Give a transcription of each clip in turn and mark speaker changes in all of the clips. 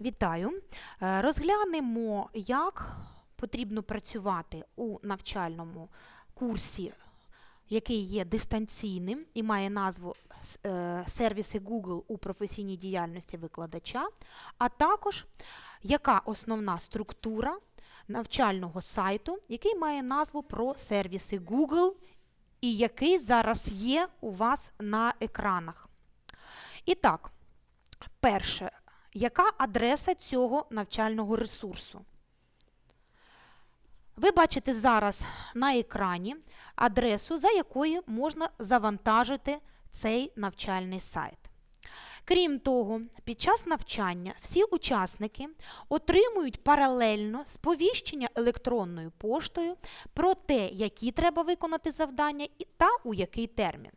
Speaker 1: Вітаю. Е, Розглянемо, як потрібно працювати у навчальному курсі, який є дистанційним і має назву е, Сервіси Google у професійній діяльності викладача, а також яка основна структура навчального сайту, який має назву про сервіси Google і який зараз є у вас на екранах. І так, перше, яка адреса цього навчального ресурсу? Ви бачите зараз на екрані адресу, за якою можна завантажити цей навчальний сайт. Крім того, під час навчання всі учасники отримують паралельно сповіщення електронною поштою про те, які треба виконати завдання та у який термін.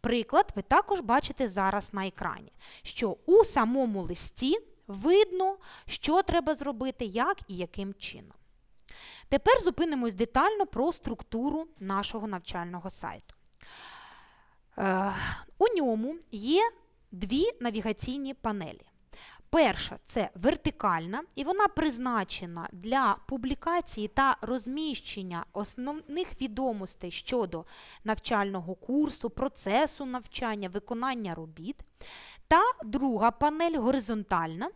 Speaker 1: Приклад ви також бачите зараз на екрані, що у самому листі видно, що треба зробити, як і яким чином. Тепер зупинимось детально про структуру нашого навчального сайту. Е, у ньому є дві навігаційні панелі. Перша це вертикальна, і вона призначена для публікації та розміщення основних відомостей щодо навчального курсу, процесу навчання, виконання робіт. Та друга панель горизонтальна,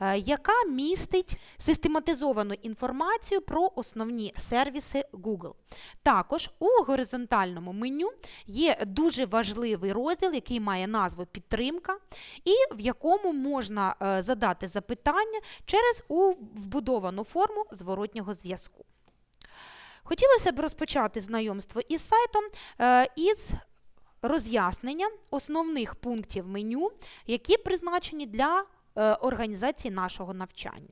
Speaker 1: е, яка містить систематизовану інформацію про основні сервіси Google. Також у горизонтальному меню є дуже важливий розділ, який має назву Підтримка, і в якому можна е, задати запитання через вбудовану форму зворотнього зв'язку. Хотілося б розпочати знайомство із сайтом е, із роз'яснення основних пунктів меню, які призначені для е, організації нашого навчання.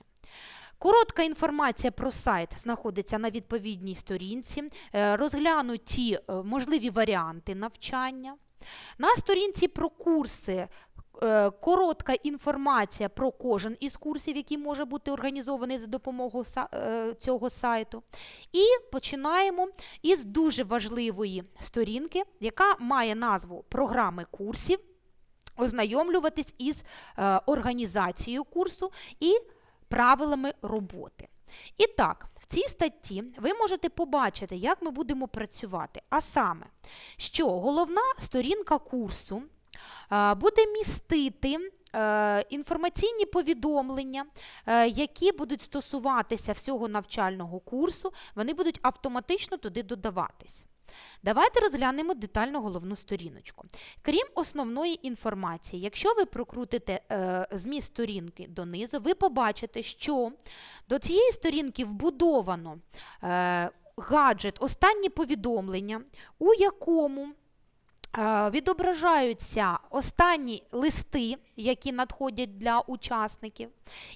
Speaker 1: Коротка інформація про сайт знаходиться на відповідній сторінці, е, розглянуті е, можливі варіанти навчання. На сторінці про курси коротка інформація про кожен із курсів, який може бути організований за допомогою е, цього сайту. І починаємо із дуже важливої сторінки, яка має назву програми курсів, ознайомлюватись із е, організацією курсу і правилами роботи. І так, в цій статті ви можете побачити, як ми будемо працювати. А саме, що головна сторінка курсу е, буде містити е, інформаційні повідомлення, е, які будуть стосуватися всього навчального курсу, вони будуть автоматично туди додаватись. Давайте розглянемо детально головну сторіночку. Крім основної інформації, якщо ви прокрутите е, зміст сторінки донизу, ви побачите, що до цієї сторінки вбудовано е, гаджет останні повідомлення, у якому відображаються останні листи, які надходять для учасників,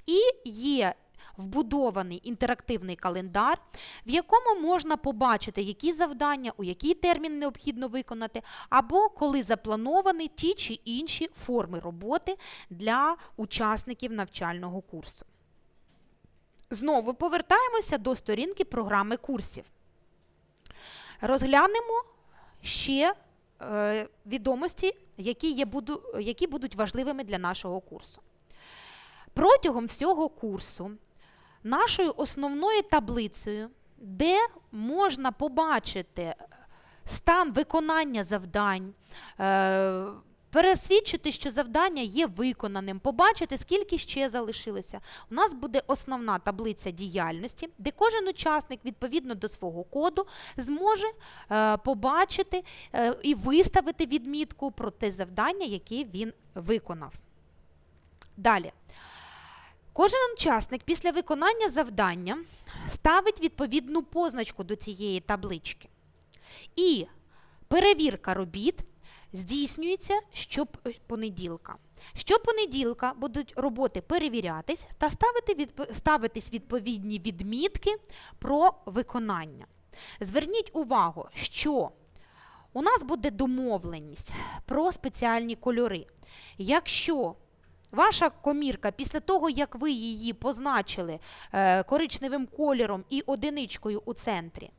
Speaker 1: і є вбудований інтерактивний календар, в якому можна побачити, які завдання, у який термін необхідно виконати, або коли заплановані ті чи інші форми роботи для учасників навчального курсу. Знову повертаємося до сторінки програми курсів. Розглянемо ще е, відомості, які, є, які будуть важливими для нашого курсу. Протягом всього курсу нашою основною таблицею, де можна побачити стан виконання завдань, е, пересвідчити, що завдання є виконаним, побачити, скільки ще залишилося. У нас буде основна таблиця діяльності, де кожен учасник відповідно до свого коду зможе е, побачити е, і виставити відмітку про те завдання, яке він виконав. Далі. Кожен учасник після виконання завдання ставить відповідну позначку до цієї таблички. І перевірка робіт здійснюється щопонеділка. Щопонеділка будуть роботи перевірятись та ставити ставитись відповідні відмітки про виконання. Зверніть увагу, що у нас буде домовленість про спеціальні кольори. Якщо Ваша комірка, після того, як ви її позначили е, коричневим кольором і одиничкою у центрі,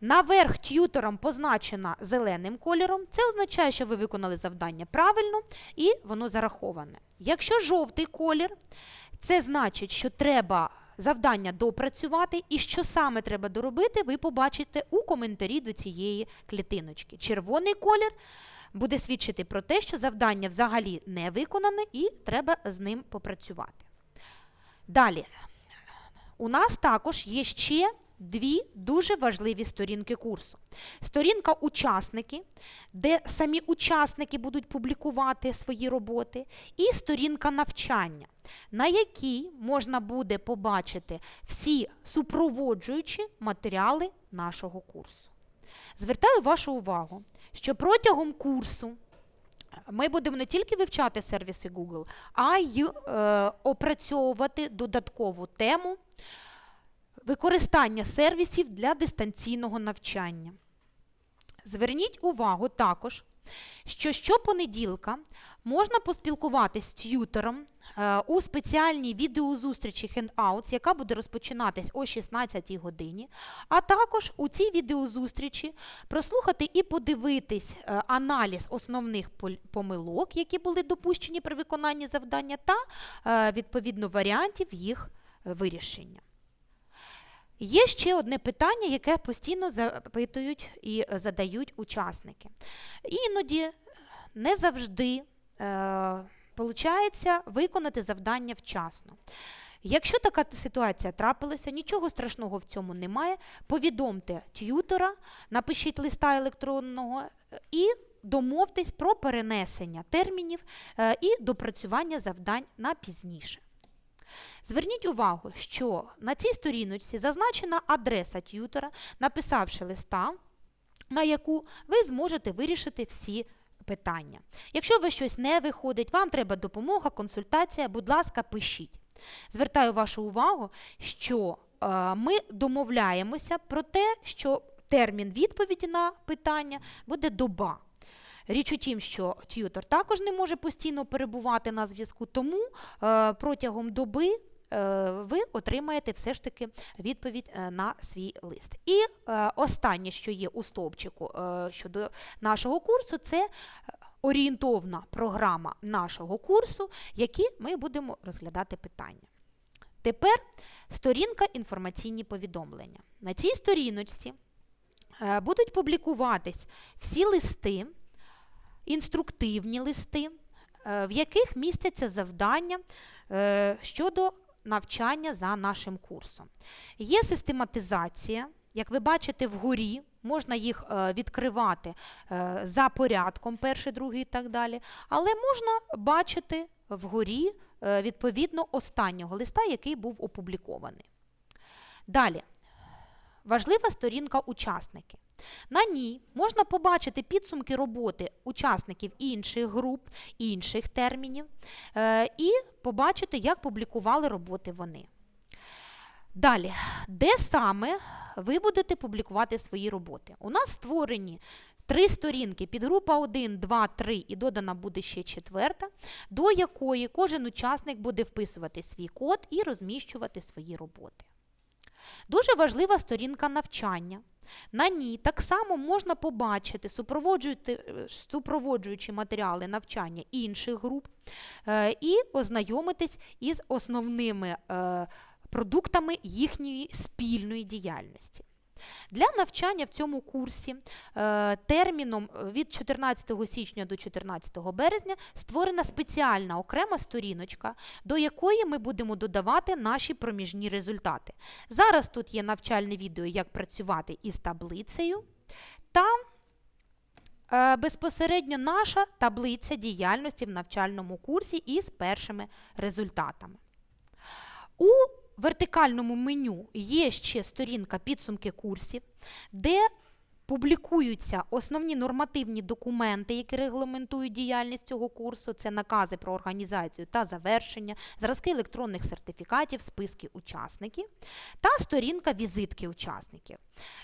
Speaker 1: Наверх т'ютором позначена зеленим кольором. Це означає, що ви виконали завдання правильно і воно зараховане. Якщо жовтий колір, це значить, що треба завдання допрацювати, і що саме треба доробити, ви побачите у коментарі до цієї клітиночки. Червоний колір буде свідчити про те, що завдання взагалі не виконане і треба з ним попрацювати. Далі, у нас також є ще дві дуже важливі сторінки курсу. Сторінка учасники, де самі учасники будуть публікувати свої роботи, і сторінка навчання, на якій можна буде побачити всі супроводжуючі матеріали нашого курсу. Звертаю вашу увагу, що протягом курсу ми будемо не тільки вивчати сервіси Google, а й е, опрацьовувати додаткову тему використання сервісів для дистанційного навчання. Зверніть увагу також, що щопонеділка можна поспілкуватися з т'ютером е, у спеціальній відеозустрічі Hangouts, яка буде розпочинатись о 16 годині, а також у цій відеозустрічі прослухати і подивитись е, аналіз основних помилок, які були допущені при виконанні завдання, та е, відповідно варіантів їх вирішення. Є ще одне питання, яке постійно запитують і е, задають учасники. Іноді не завжди е, виконати завдання вчасно. Якщо така ситуація трапилася, нічого страшного в цьому немає. Повідомте т'ютора, напишіть листа електронного е, і домовтесь про перенесення термінів е, і допрацювання завдань на пізніше. Зверніть увагу, що на цій сторіночці зазначена адреса т'ютора, написавши листа, на яку ви зможете вирішити всі питання. Якщо вас щось не виходить, вам треба допомога, консультація, будь ласка, пишіть. Звертаю вашу увагу, що е, ми домовляємося про те, що термін відповіді на питання буде доба. Річ у тім, що т'ютор також не може постійно перебувати на зв'язку, тому е, протягом доби е, ви отримаєте все ж таки відповідь е, на свій лист. І останнє, що є у стовпчику щодо нашого курсу, це орієнтовна програма нашого курсу, які ми будемо розглядати питання. Тепер сторінка інформаційні повідомлення. На цій сторіночці будуть публікуватись всі листи, інструктивні листи, е, в яких містяться завдання е, щодо навчання за нашим курсом. Є систематизація, як ви бачите, вгорі можна їх е, відкривати за порядком, перший, другий і так далі, але можна бачити вгорі відповідно останнього листа, який був опублікований. Далі. Важлива сторінка учасники. На ній можна побачити підсумки роботи учасників інших груп, інших термінів е, і побачити, як публікували роботи вони. Далі, де саме ви будете публікувати свої роботи? У нас створені три сторінки, підгрупа 1, 2, 3 і додана буде ще четверта, до якої кожен учасник буде вписувати свій код і розміщувати свої роботи. Дуже важлива сторінка навчання. На ній так само можна побачити е, супроводжуючі матеріали навчання інших груп е, і ознайомитись із основними е, продуктами їхньої спільної діяльності. Для навчання в цьому курсі е, терміном від 14 січня до 14 березня створена спеціальна окрема сторіночка, до якої ми будемо додавати наші проміжні результати. Зараз тут є навчальне відео, як працювати із таблицею, та е, безпосередньо наша таблиця діяльності в навчальному курсі із першими результатами. У вертикальному меню є ще сторінка підсумки курсів, де публікуються основні нормативні документи, які регламентують діяльність цього курсу. Це накази про організацію та завершення, зразки електронних сертифікатів, списки учасників та сторінка візитки учасників.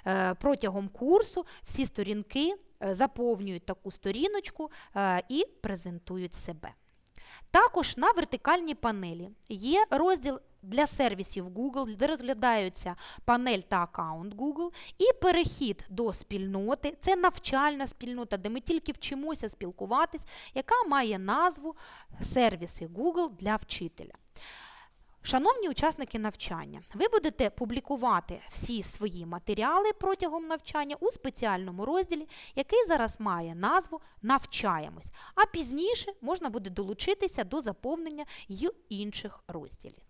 Speaker 1: Е, Протягом курсу всі сторінки е, заповнюють таку сторіночку е, і презентують себе. Також на вертикальній панелі є розділ для сервісів Google, де розглядаються панель та аккаунт Google, і перехід до спільноти. Це навчальна спільнота, де ми тільки вчимося спілкуватись, яка має назву сервіси Google для вчителя. Шановні учасники навчання, ви будете публікувати всі свої матеріали протягом навчання у спеціальному розділі, який зараз має назву Навчаємось, а пізніше можна буде долучитися до заповнення й інших розділів.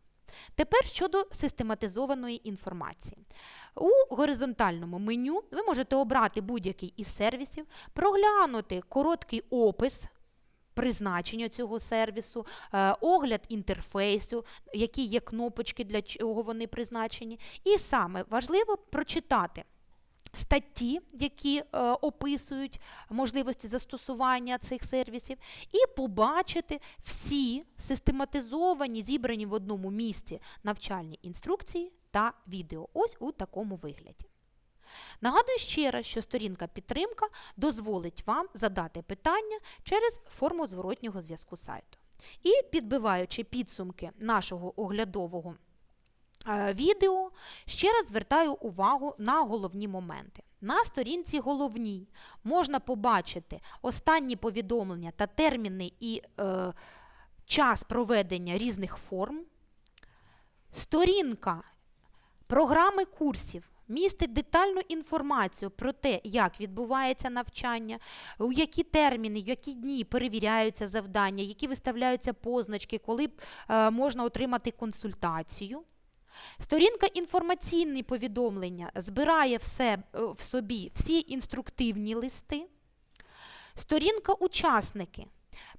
Speaker 1: Тепер щодо систематизованої інформації. У горизонтальному меню ви можете обрати будь-який із сервісів, проглянути короткий опис призначення цього сервісу, е, огляд інтерфейсу, які є кнопочки, для чого вони призначені. І саме важливо прочитати. Статті, які е, описують можливості застосування цих сервісів, і побачити всі систематизовані, зібрані в одному місці навчальні інструкції та відео. Ось у такому вигляді. Нагадую ще раз, що сторінка підтримка дозволить вам задати питання через форму зворотнього зв'язку сайту. І підбиваючи підсумки нашого оглядового е, відео, ще раз звертаю увагу на головні моменти. На сторінці головній можна побачити останні повідомлення та терміни і е, час проведення різних форм. Сторінка програми курсів містить детальну інформацію про те, як відбувається навчання, у які терміни, які дні перевіряються завдання, які виставляються позначки, коли е, можна отримати консультацію. Сторінка інформаційні повідомлення збирає в, себе, в собі всі інструктивні листи. Сторінка учасники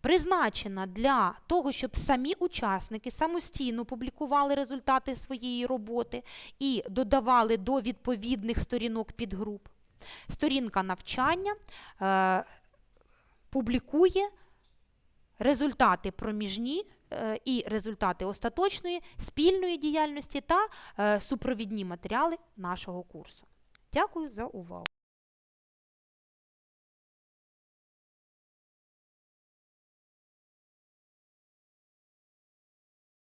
Speaker 1: призначена для того, щоб самі учасники самостійно публікували результати своєї роботи і додавали до відповідних сторінок підгруп. Сторінка навчання е, публікує результати проміжні е, і результати остаточної спільної діяльності та е, супровідні матеріали нашого курсу. Дякую за увагу.